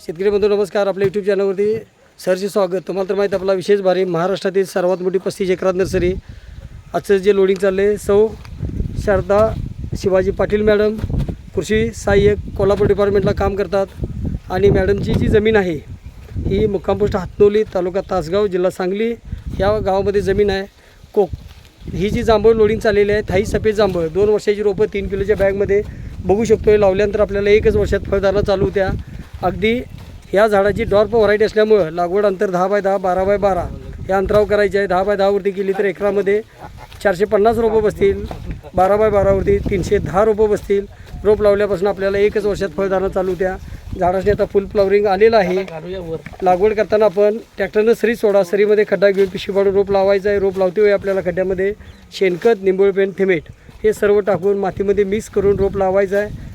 शेतकरी बंधू नमस्कार. आपल्या यूट्यूब चॅनलवरती सरचे स्वागत. तुम्हाला तर माहीत आपला विशेष भारी महाराष्ट्रातील सर्वात मोठी पस्तीस एकरात नर्सरी. आजचं जे लोडिंग चाललं आहे सौ शारदा शिवाजी पाटील मॅडम कृषी सहाय्यक कोल्हापूर डिपार्टमेंटला काम करतात. आणि मॅडमची जी जमीन आहे ही मुक्कामपोस्ट हातनोली तालुका तासगाव जिल्हा सांगली या गावामध्ये जमीन आहे. कोक ही जी जांभळ लोडिंग चाललेली आहे थाई सफेद जांभळ. दोन वर्षाची रोपं तीन किलोच्या बॅगमध्ये बघू शकतो लावल्यानंतर आपल्याला एकच वर्षात फळधारणा चालू होत्या. अगदी या झाडाची डॉर्प व्हरायटी असल्यामुळं लागवड अंतर दहा बाय दहा बारा बाय बारा या अंतरावर करायचे आहे. दहा बाय दहावरती केली तर एकरामध्ये चारशे पन्नास रोपं बसतील. बारा बाय बारावरती तीनशे दहा रोपं बसतील. रोप लावल्यापासून आपल्याला एकच वर्षात फळदाणं चालू द्या. झाडाने आता फुल फ्लॉवरिंग आलेलं आहे. लागवड करताना आपण ट्रॅक्टरनं सरी सोडा. सरीमध्ये खड्डा घेऊन पिशवी पाडून रोप लावायचं आहे. रोप लावते वेळी आपल्याला खड्ड्यामध्ये शेणखत निंबोळपेन थिमेट हे सर्व टाकून मातीमध्ये मिक्स करून रोप लावायचं आहे.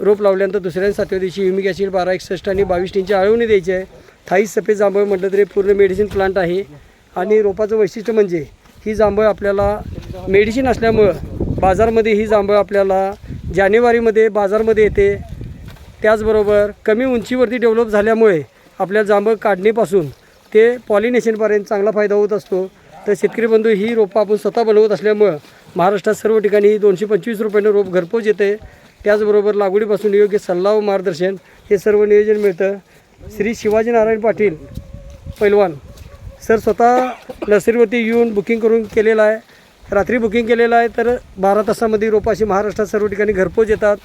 रोप लावल्यानंतर दुसऱ्या सातव्या दिवशी युमिक ॲसिड बारा एकसष्ट आणि बावीस टीनची आळवणी द्यायची आहे. थाईस सफेद जांभळ म्हटलं तरी पूर्ण मेडिसिन प्लांट आहे. आणि रोपाचं वैशिष्ट्य म्हणजे ही जांभळ आपल्याला मेडिसिन असल्यामुळं बाजारमध्ये ही जांभळ आपल्याला जानेवारीमध्ये बाजारमध्ये येते. त्याचबरोबर कमी उंचीवरती डेव्हलप झाल्यामुळे आपल्या जांभळ काढणीपासून ते पॉलिनेशनपर्यंत चांगला फायदा होत असतो. तर शेतकरी बंधू ही रोपं आपण स्वतः बनवत असल्यामुळं महाराष्ट्रात सर्व ठिकाणी दोनशे पंचवीस रुपयानं रोप घरपोच येते. त्याचबरोबर लागवडीपासून योग्य सल्ला व मार्गदर्शन हे सर्व नियोजन मिळतं. श्री शिवाजी नारायण पाटील पैलवान. सर स्वतः नर्सरीवरती येऊन बुकिंग करून केलेलं आहे. रात्री बुकिंग केलेलं आहे तर बारा तासामध्ये रोपाशी महाराष्ट्रात सर्व ठिकाणी घरपोच येतात.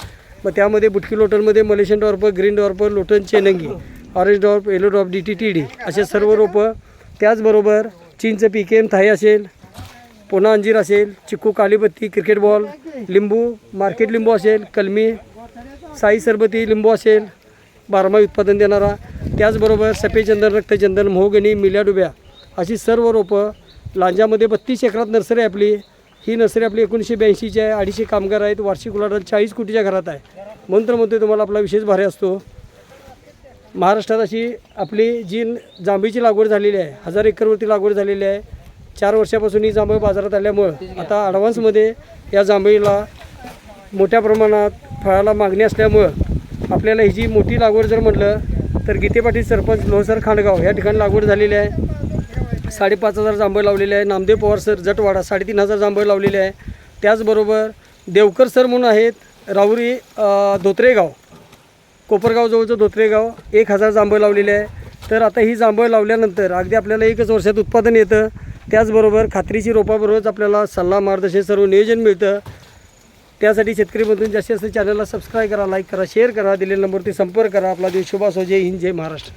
मग त्यामध्ये बुटकी लोटनमध्ये मलेशियन डॉर्प ग्रीन डॉर्प लोटन चेनंगी orange dwarf yellow dwarf D T T D असे सर्व रोपं. त्याचबरोबर चीनचं पी के एम थाई असेल. पुन्हा अंजीर असेल चिक्कू कालीबत्ती क्रिकेट बॉल लिंबू मार्केट लिंबू असेल कलमी साई सरबती लिंबू असेल बारमाही उत्पादन देणारा. त्याचबरोबर सफेद चंदन रक्तचंदन मोहगणी मिल्या डुब्या अशी सर्व रोपं लांजामध्ये बत्तीस एकरात नर्सरी आहे आपली. ही नर्सरी आपली एकोणीसशे ब्याऐंशीची आहे अडीचशे कामगार आहेत वार्षिक उलाढाल चाळीस कोटीच्या घरात आहे. म्हणून तर म्हणतो तुम्हाला आपला विशेष भारी असतो. महाराष्ट्रात अशी आपली जी जांभीची लागवड झालेली आहे हजार एकरवरती लागवड झालेली आहे चार वर्षापासून ही जांभळ बाजारात आल्यामुळं आता ॲडव्हान्समध्ये या जांभळीला मोठ्या प्रमाणात फळाला मागणी असल्यामुळं आपल्याला ही जी मोठी लागवड जर म्हटलं तर गीतेपाटी सरपंच लोहसर खांडगाव या ठिकाणी लागवड झालेली आहे. साडेपाच हजार जांभळ लावलेले आहे. नामदेव पवार सर जटवाडा साडेतीन हजार जांभळ लावलेले आहे. त्याचबरोबर देवकर सर म्हणून आहेत राहुरी धोत्रेगाव कोपरगावजवळचं धोत्रेगाव एक हजार जांभळ लावलेले आहे. तर आता ही जांभळ लावल्यानंतर अगदी आपल्याला एकच वर्षात उत्पादन येतं. त्याचबरोबर खात्रीची रोपाबरोबरच आपल्याला सल्ला मार्गदर्शन सर्व नियोजन मिळतं. त्यासाठी शेतकरी बंधून जास्तीत जास्त चॅनलला सबस्क्राईब करा लाईक करा शेअर करा दिलेल्या नंबरवरती संपर्क करा. आपला देश शुभ जय हिंद जय महाराष्ट्र.